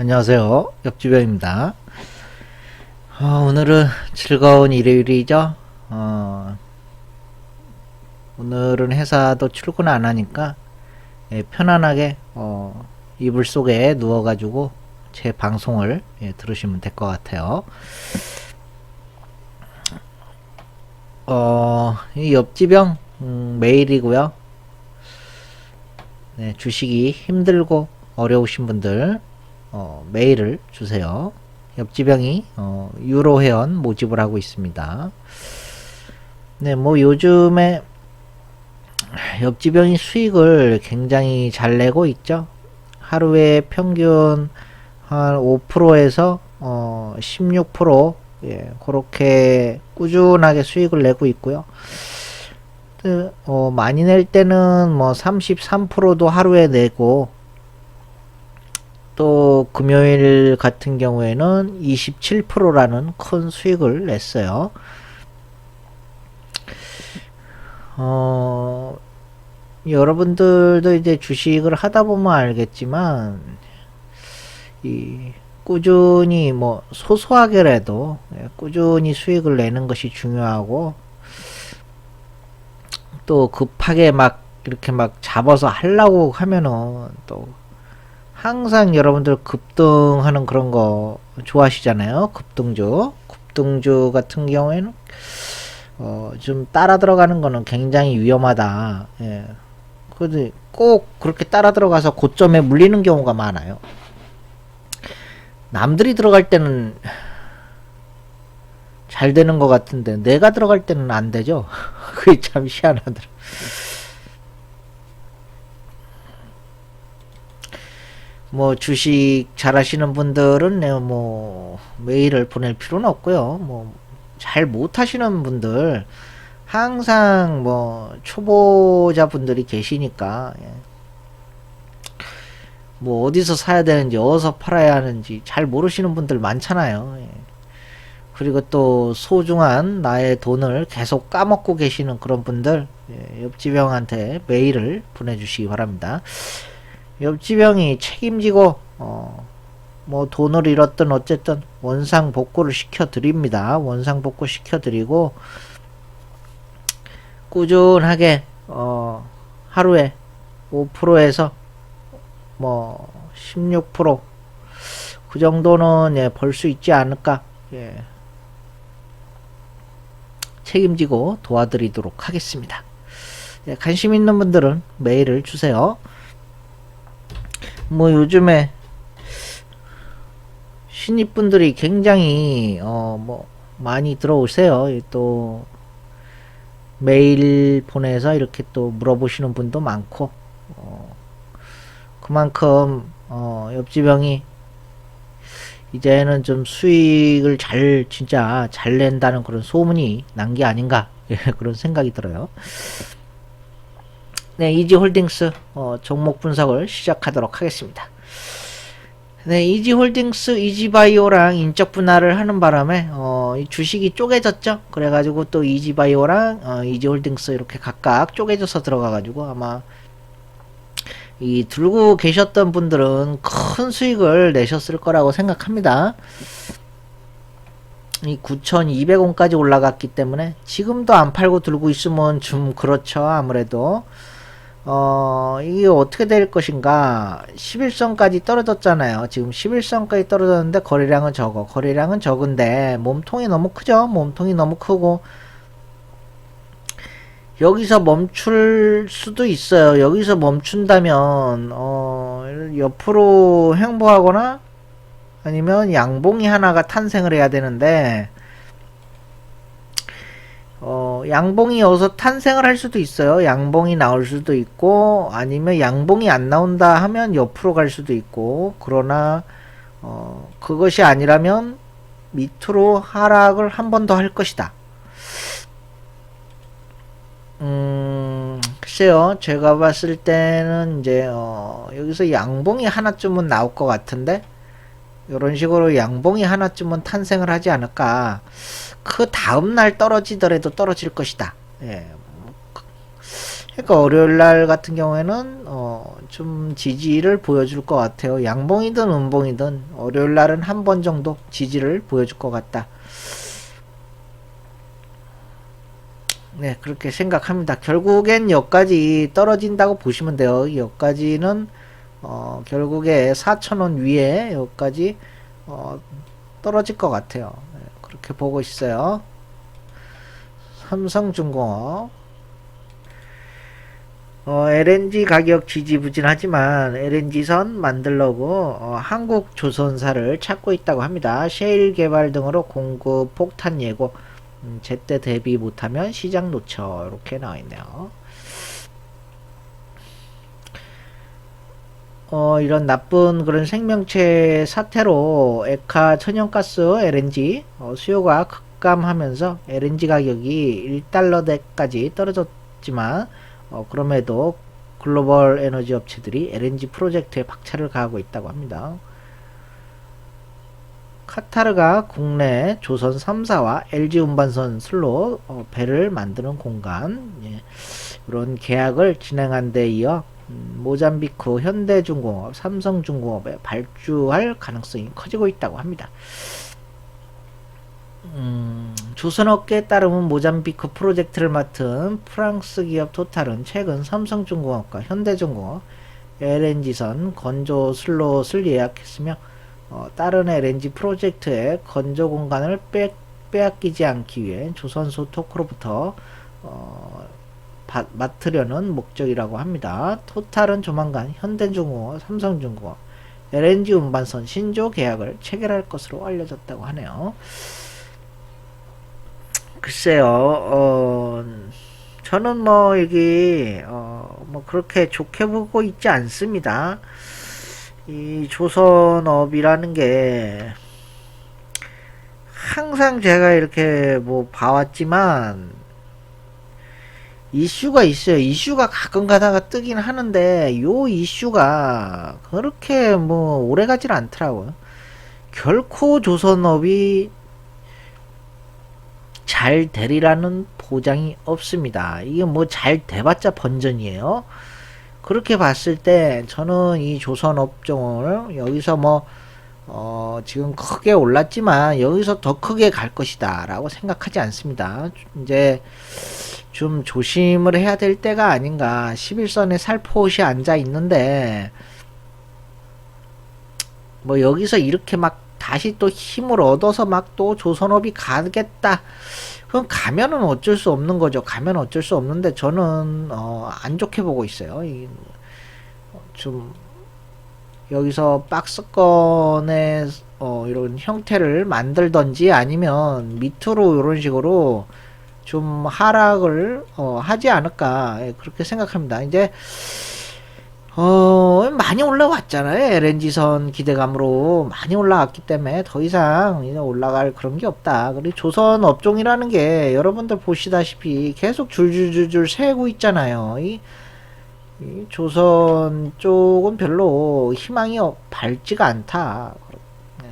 안녕하세요. 옆주변입니다. 어, 오늘은 즐거운 일요일이죠. 어, 오늘은 회사도 출근 안 하니까 예, 편안하게 어, 이불 속에 누워가지고 제 방송을 예, 들으시면 될 것 같아요. 어, 이 옆지병 음, 메일이고요. 네, 주식이 힘들고 어려우신 분들 어, 메일을 주세요. 옆지병이 어, 유로 회원 모집을 하고 있습니다. 네, 뭐 요즘에 옆지병이 수익을 굉장히 잘 내고 있죠. 하루에 평균 한 5%에서 어, 16% 예, 그렇게 꾸준하게 수익을 내고 있고요. 그, 어, 많이 낼 때는 뭐 33%도 하루에 내고 또 금요일 같은 경우에는 27%라는 큰 수익을 냈어요. 어, 여러분들도 이제 주식을 하다 보면 알겠지만, 이, 꾸준히 뭐, 소소하게라도, 예, 꾸준히 수익을 내는 것이 중요하고, 또 급하게 막, 이렇게 막 잡아서 하려고 하면은, 또, 항상 여러분들 급등하는 그런 거 좋아하시잖아요. 급등주. 급등주 같은 경우에는 어, 좀 따라 들어가는 거는 굉장히 위험하다. 예. 그래도 꼭 그렇게 따라 들어가서 고점에 물리는 경우가 많아요. 남들이 들어갈 때는 잘 되는 것 같은데 내가 들어갈 때는 안 되죠. 그게 참 희한하더라. 뭐 주식 잘 하시는 분들은 네, 뭐 메일을 보낼 필요는 없고요. 뭐 잘 못 하시는 분들 항상 뭐 초보자 분들이 계시니까 예. 뭐 어디서 사야 되는지 어디서 팔아야 하는지 잘 모르시는 분들 많잖아요. 예. 그리고 또 소중한 나의 돈을 계속 까먹고 계시는 그런 분들 예, 옆집 형한테 메일을 보내주시기 바랍니다. 옆집 형이 책임지고 어, 뭐 돈을 잃었든 어쨌든 원상 복구를 시켜 드립니다. 원상 복구 시켜 드리고 꾸준하게 어, 하루에 5%에서 뭐 16%그 정도는 예, 벌 수 있지 않을까 예. 책임지고 도와드리도록 하겠습니다. 예, 관심 있는 분들은 메일을 주세요. 뭐 요즘에 신입분들이 굉장히 어 뭐 많이 들어오세요. 또 메일 보내서 이렇게 또 물어보시는 분도 많고 어 그만큼 어 옆집 형이 이제는 좀 수익을 잘 진짜 잘 낸다는 그런 소문이 난 게 아닌가 예, 그런 생각이 들어요. 네, 이지홀딩스 어, 종목 분석을 시작하도록 하겠습니다. 네, 이지홀딩스, 이지바이오랑 인적 분할을 하는 바람에 어, 이 주식이 쪼개졌죠. 그래가지고 또 이지바이오랑 어, 이지홀딩스 이렇게 각각 쪼개져서 들어가가지고 아마 이 들고 계셨던 분들은 큰 수익을 내셨을 거라고 생각합니다. 이 9,200원까지 올라갔기 때문에 지금도 안 팔고 들고 있으면 좀 그렇죠. 아무래도 어, 이게 어떻게 될 것인가. 11선까지 떨어졌잖아요. 지금 11선까지 떨어졌는데 거래량은 적어. 거래량은 적은데 몸통이 너무 크죠. 몸통이 너무 크고 여기서 멈출 수도 있어요. 여기서 멈춘다면 어, 옆으로 행보하거나 아니면 양봉이 하나가 탄생을 해야 되는데 어, 양봉이 어서 탄생을 할 수도 있어요. 양봉이 나올 수도 있고, 아니면 양봉이 안 나온다 하면 옆으로 갈 수도 있고, 그러나, 어, 그것이 아니라면 밑으로 하락을 한 번 더 할 것이다. 음, 글쎄요. 제가 봤을 때는 이제, 어, 여기서 양봉이 하나쯤은 나올 것 같은데, 이런 식으로 양봉이 하나쯤은 탄생을 하지 않을까. 그 다음날 떨어지더라도 떨어질 것이다. 예. 그러니까 월요일 날 같은 경우에는 어, 좀 지지를 보여줄 것 같아요. 양봉이든 음봉이든 월요일 날은 한 번 정도 지지를 보여줄 것 같다. 네, 그렇게 생각합니다. 결국엔 여기까지 떨어진다고 보시면 돼요. 여기까지는 어, 결국에 4,000원 위에 여기까지 어, 떨어질 것 같아요. 네, 그렇게 보고 있어요. 삼성중공업 어, LNG 가격 지지부진하지만 LNG선 만들려고 어, 한국 조선사를 찾고 있다고 합니다. 셰일 개발 등으로 공급 폭탄 예고 음, 제때 대비 못하면 시장 놓쳐 이렇게 나와 있네요. 어, 이런 나쁜 그런 생명체 사태로 에카 천연가스 LNG 어, 수요가 급감하면서 LNG 가격이 1달러대까지 떨어졌지만 어, 그럼에도 글로벌 에너지 업체들이 LNG 프로젝트에 박차를 가하고 있다고 합니다. 카타르가 국내 조선 3사와 LG 운반선 슬로 어, 배를 만드는 공간 예, 이런 계약을 진행한 데 이어 음, 모잠비크 현대중공업, 삼성중공업에 발주할 가능성이 커지고 있다고 합니다. 음, 조선업계에 따르면 모잠비크 프로젝트를 맡은 프랑스 기업 토탈은 최근 삼성중공업과 현대중공업 LNG선 건조 슬롯을 예약했으며 어, 다른 LNG 프로젝트의 건조 공간을 빼, 빼앗기지 않기 위해 조선소 토크로부터 어, 바, 맡으려는 목적이라고 합니다. 토탈은 조만간 현대중공업, 삼성중공업, LNG 운반선 신조 계약을 체결할 것으로 알려졌다고 하네요. 글쎄요, 어, 저는 뭐, 여기, 어, 뭐, 그렇게 좋게 보고 있지 않습니다. 이 조선업이라는 게, 항상 제가 이렇게 뭐, 봐왔지만, 이슈가 있어요. 이슈가 가끔 가다가 뜨긴 하는데, 요 이슈가 그렇게 뭐, 오래 가질 않더라고요. 결코 조선업이 잘 되리라는 보장이 없습니다. 이게 뭐 잘 돼봤자 번전이에요. 그렇게 봤을 때 저는 이 조선 업종을 여기서 뭐 어, 지금 크게 올랐지만 여기서 더 크게 갈 것이다 라고 생각하지 않습니다. 이제 좀 조심을 해야 될 때가 아닌가 11선에 살포시 앉아 있는데 뭐 여기서 이렇게 막 다시 또 힘을 얻어서 막 또 조선업이 가겠다. 그럼 가면은 어쩔 수 없는 거죠. 가면 어쩔 수 없는데 저는 어, 안 좋게 보고 있어요. 이, 좀 여기서 박스권의 어, 이런 형태를 만들던지 아니면 밑으로 이런 식으로 좀 하락을 어, 하지 않을까 예, 그렇게 생각합니다. 이제 어, 많이 올라왔잖아요. LNG선 기대감으로 많이 올라왔기 때문에 더 이상 올라갈 그런 게 없다. 그리고 조선 업종이라는 게 여러분들 보시다시피 계속 줄줄줄줄 세고 있잖아요. 이, 이 조선 쪽은 별로 희망이 없- 밝지가 않다. 네.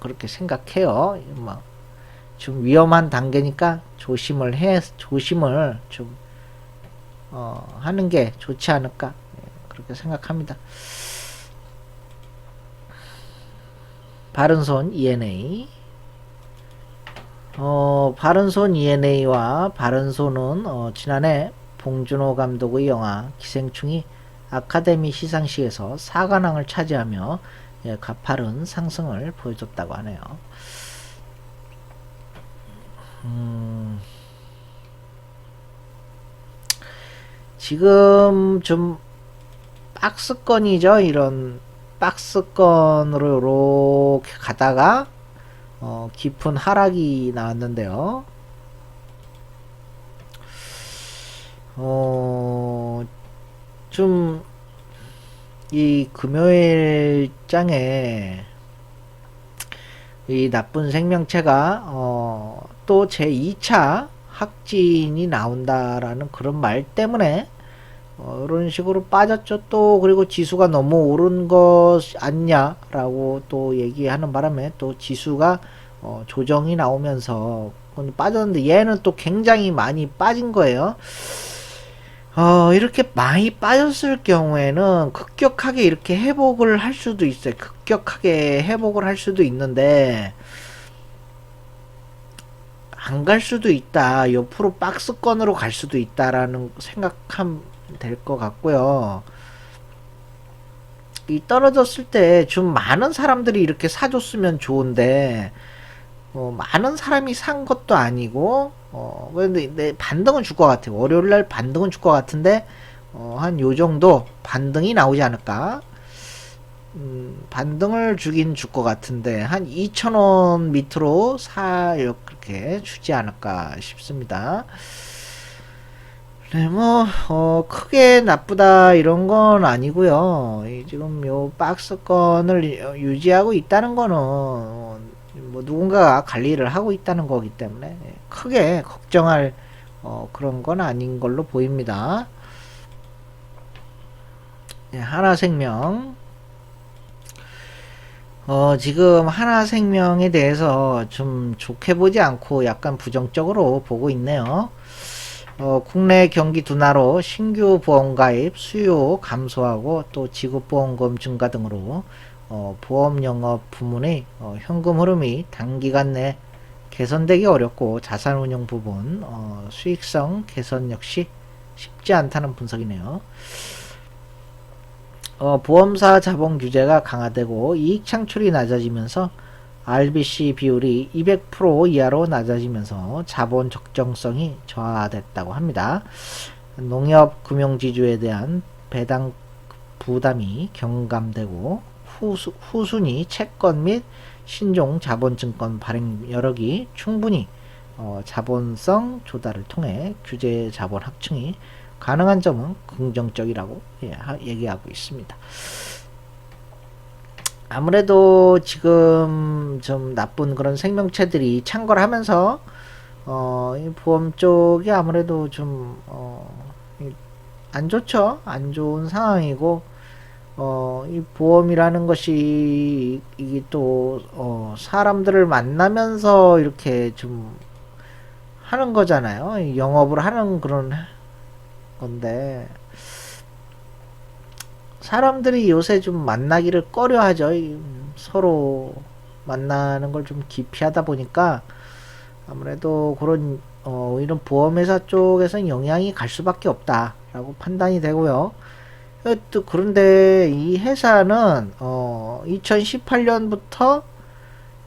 그렇게 생각해요. 뭐, 좀 위험한 단계니까 조심을 해, 조심을 좀 어, 하는 게 좋지 않을까 예, 그렇게 생각합니다. 바른손 ENA 어, 바른손 ENA와 바른손은 어, 지난해 봉준호 감독의 영화 기생충이 아카데미 시상식에서 사관왕을 차지하며 예, 가파른 상승을 보여줬다고 하네요. 음, 지금 좀 박스권이죠. 이런 박스권으로 이렇게 가다가 어, 깊은 하락이 나왔는데요. 어, 좀, 이 금요일 장에 이 나쁜 생명체가, 어, 또 제 2차 확진이 나온다라는 그런 말 때문에 어, 이런 식으로 빠졌죠. 또 그리고 지수가 너무 오른 것 아니냐라고 또 얘기하는 바람에 또 지수가 어, 조정이 나오면서 빠졌는데 얘는 또 굉장히 많이 빠진 거예요. 어, 이렇게 많이 빠졌을 경우에는 급격하게 이렇게 회복을 할 수도 있어요. 급격하게 회복을 할 수도 있는데, 안 갈 수도 있다. 옆으로 박스권으로 갈 수도 있다라는 생각하면 될 것 같고요. 이 떨어졌을 때 좀 많은 사람들이 이렇게 사줬으면 좋은데, 어, 많은 사람이 산 것도 아니고, 어, 근데 내 반등은 줄 것 같아요. 월요일 날 반등은 줄 것 같은데, 어, 한 요 정도 반등이 나오지 않을까? 음, 반등을 주긴 줄 것 같은데, 한 2,000원 밑으로 사, 이렇게 주지 않을까 싶습니다. 네, 뭐, 어, 크게 나쁘다, 이런 건 아니고요 이 지금 요 박스권을 유지하고 있다는 거는, 어, 뭐, 누군가가 관리를 하고 있다는 거기 때문에, 크게 걱정할, 어, 그런 건 아닌 걸로 보입니다. 네, 하나생명. 어, 지금 하나생명에 대해서 좀 좋게 보지 않고 약간 부정적으로 보고 있네요. 어, 국내 경기 둔화로 신규 보험 가입 수요 감소하고 또 지급 보험금 증가 등으로 어, 보험 영업 부문의 어, 현금 흐름이 단기간 내 개선되기 어렵고 자산 운용 부분 어, 수익성 개선 역시 쉽지 않다는 분석이네요. 어, 보험사 자본 규제가 강화되고 이익 창출이 낮아지면서 RBC 비율이 200% 이하로 낮아지면서 자본 적정성이 저하됐다고 합니다. 농협 금융지주에 대한 배당 부담이 경감되고 후수, 후순위 채권 및 신종 자본증권 발행 여력이 충분히 어, 자본성 조달을 통해 규제 자본 확충이 가능한 점은 긍정적이라고 예, 하, 얘기하고 있습니다. 아무래도 지금 좀 나쁜 그런 생명체들이 창궐 하면서 어, 이 보험 쪽이 아무래도 좀, 어, 안 좋죠. 안 좋은 상황이고, 어, 이 보험이라는 것이, 이게 또, 어, 사람들을 만나면서 이렇게 좀 하는 거잖아요. 영업을 하는 그런 건데, 사람들이 요새 좀 만나기를 꺼려 하죠. 서로 만나는 걸 좀 기피하다 보니까 아무래도 그런 어, 이런 보험회사 쪽에서 영향이 갈 수밖에 없다라고 판단이 되고요. 또 그런데 이 회사는 어, 2018년부터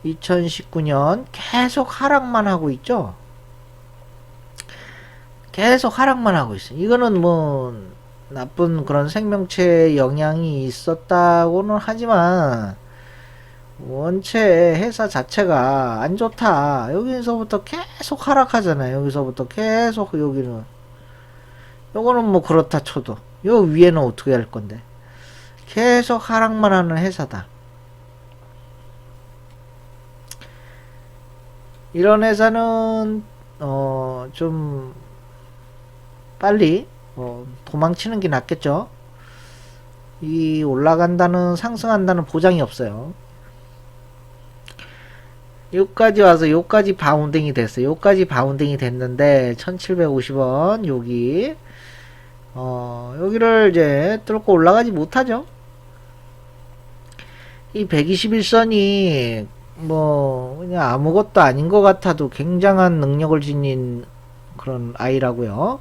2019년 계속 하락만 하고 있죠. 계속 하락만 하고 있어요. 이거는 뭐 나쁜 그런 생명체에 영향이 있었다고는 하지만 원체 회사 자체가 안 좋다. 여기서부터 계속 하락하잖아요. 여기서부터 계속 여기는 요거는 뭐 그렇다 쳐도 요 위에는 어떻게 할 건데 계속 하락만 하는 회사다. 이런 회사는 어 좀 빨리 어, 도망치는 게 낫겠죠. 이 올라간다는 상승한다는 보장이 없어요. 여기까지 와서 여기까지 바운딩이 됐어요. 여기까지 바운딩이 됐는데 1750원 여기 어, 여기를 이제 뚫고 올라가지 못하죠. 이 121선이 뭐 그냥 아무것도 아닌 것 같아도 굉장한 능력을 지닌 그런 아이라고요.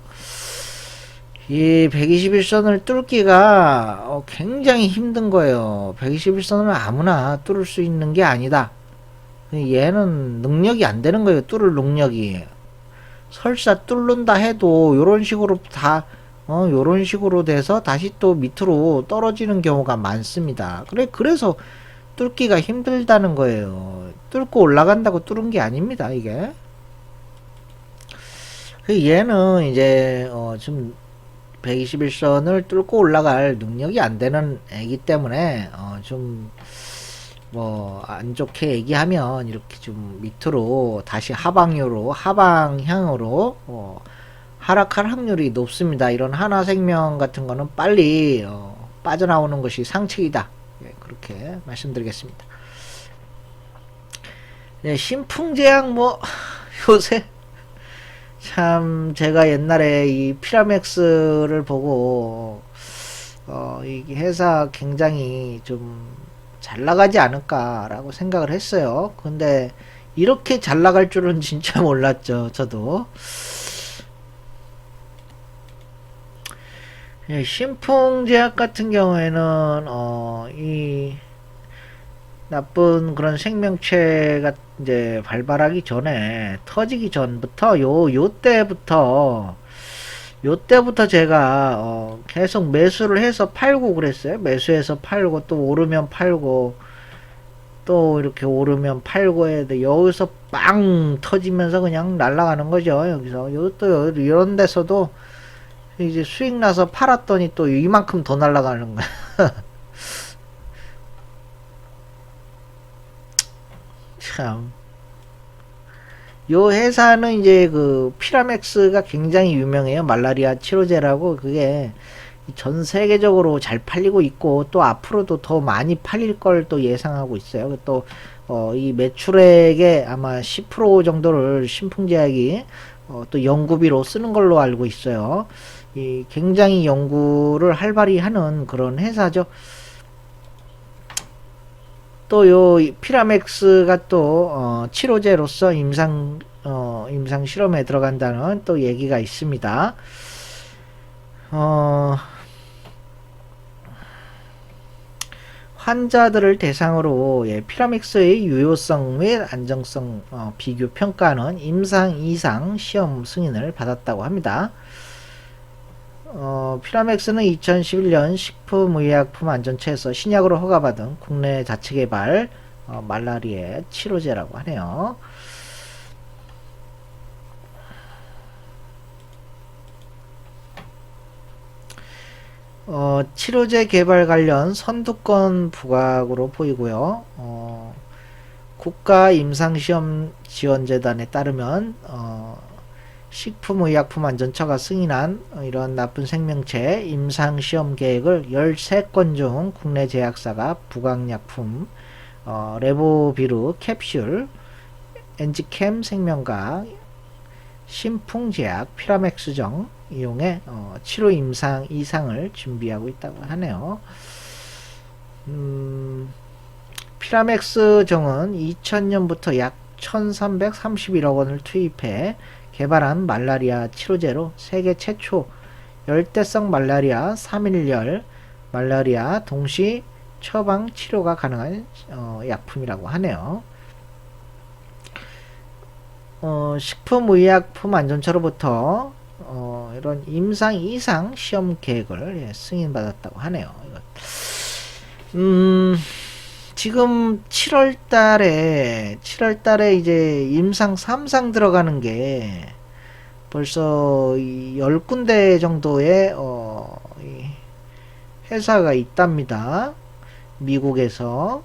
이 121선을 뚫기가 어, 굉장히 힘든 거예요. 121선을 아무나 뚫을 수 있는 게 아니다. 얘는 능력이 안 되는 거예요. 뚫을 능력이. 설사 뚫는다 해도 요런 식으로 다 어, 요런 식으로 돼서 다시 또 밑으로 떨어지는 경우가 많습니다. 그래 그래서 뚫기가 힘들다는 거예요. 뚫고 올라간다고 뚫은 게 아닙니다. 이게. 그 얘는 이제 어, 좀 121선을 뚫고 올라갈 능력이 안 되는 애기 때문에 어 좀 뭐 안 좋게 얘기하면 이렇게 좀 밑으로 다시 하방으로 하방향으로 어 하락할 확률이 높습니다. 이런 하나생명 같은 거는 빨리 어 빠져나오는 것이 상책이다. 예, 그렇게 말씀드리겠습니다. 네, 신풍제약 뭐 요새 참 제가 옛날에 이 피라맥스를 보고 어, 이 회사 굉장히 좀 잘 나가지 않을까라고 생각을 했어요. 근데 이렇게 잘 나갈 줄은 진짜 몰랐죠. 저도. 예, 신풍제약 같은 경우에는 어, 이 나쁜 그런 생명체가 이제 발발하기 전에 터지기 전부터 요 요 때부터 요 때부터 제가 어, 계속 매수를 해서 팔고 그랬어요. 매수해서 팔고 또 오르면 팔고 또 이렇게 오르면 팔고 해야 돼. 여기서 빵 터지면서 그냥 날아가는 거죠. 여기서 요또 이런 데서도 이제 수익 나서 팔았더니 또 이만큼 더 날아가는 거야. 참. 요 회사는 이제 그 피라맥스가 굉장히 유명해요. 말라리아 치료제라고 그게 전 세계적으로 잘 팔리고 있고 또 앞으로도 더 많이 팔릴 걸 또 예상하고 있어요. 또 어, 이 매출액의 아마 10% 정도를 신풍제약이 어, 또 연구비로 쓰는 걸로 알고 있어요. 이 굉장히 연구를 활발히 하는 그런 회사죠. 또요 피라맥스가 또 어, 치료제로서 임상 어, 임상 실험에 들어간다는 또 얘기가 있습니다. 어, 환자들을 대상으로 예, 피라맥스의 유효성 및 안정성 어, 비교 평가는 임상 이상 시험 승인을 받았다고 합니다. 어, 피라맥스는 2011년 식품의약품 안전처에서 신약으로 허가받은 국내 자체 개발 어, 말라리아 치료제라고 하네요. 어, 치료제 개발 관련 선두권 부각으로 보이고요. 어, 국가임상시험 지원재단에 따르면 어, 식품의약품안전처가 승인한 이런 나쁜 생명체 임상시험 계획을 13건 중 국내 제약사가 부강약품, 어, 레보비루 캡슐, 엔지캠 생명과 신풍제약, 피라맥스정 이용해 어, 치료 임상 이상을 준비하고 있다고 하네요. 음, 피라맥스정은 2000년부터 약 1331억 원을 투입해 개발한 말라리아 치료제로 세계 최초 열대성 말라리아 3일열 말라리아 동시 처방 치료가 가능한 어, 약품이라고 하네요. 어, 식품의약품 안전처로부터 어, 이런 임상 이상 시험 계획을 예, 승인받았다고 하네요. 음, 지금 7월 달에, 7월 달에 이제 임상 3상 들어가는 게 벌써 10군데 정도의, 어, 회사가 있답니다. 미국에서.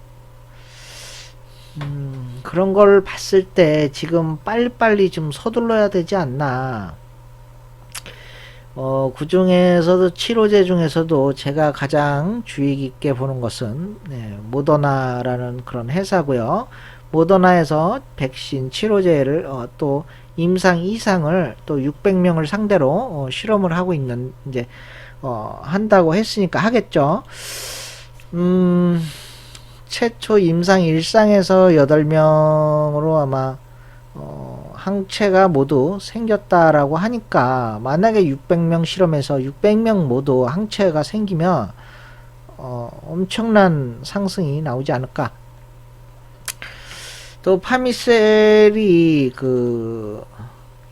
음, 그런 걸 봤을 때 지금 빨리빨리 좀 서둘러야 되지 않나. 어, 그 중에서도 치료제 중에서도 제가 가장 주의 깊게 보는 것은 네, 모더나라는 그런 회사고요. 모더나에서 백신 치료제를 어, 또 임상 이상을 또 600명을 상대로 어, 실험을 하고 있는 이제 어, 한다고 했으니까 하겠죠. 음, 최초 임상 일상에서 8명으로 아마 어, 항체가 모두 생겼다라고 하니까 만약에 600명 실험에서 600명 모두 항체가 생기면 어, 엄청난 상승이 나오지 않을까. 또 파미셀이 그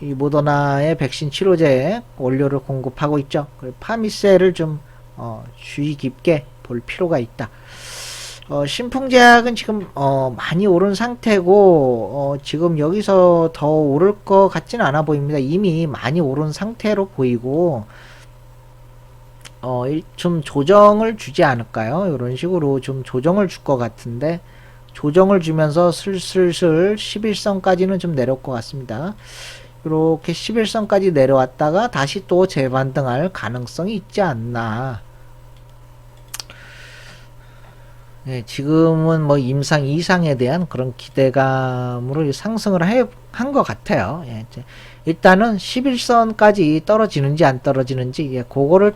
이 모더나의 백신 치료제 원료를 공급하고 있죠. 파미셀을 좀 어, 주의 깊게 볼 필요가 있다. 어, 신풍제약은 지금 어, 많이 오른 상태고 어, 지금 여기서 더 오를 것 같지는 않아 보입니다. 이미 많이 오른 상태로 보이고 어, 좀 조정을 주지 않을까요? 이런 식으로 좀 조정을 줄 것 같은데 조정을 주면서 슬슬슬 11선까지는 좀 내려올 것 같습니다. 이렇게 11선까지 내려왔다가 다시 또 재반등할 가능성이 있지 않나 예, 지금은 뭐 임상 이상에 대한 그런 기대감으로 상승을 한 것 같아요. 예, 일단은 11선까지 떨어지는지 안 떨어지는지 예, 그거를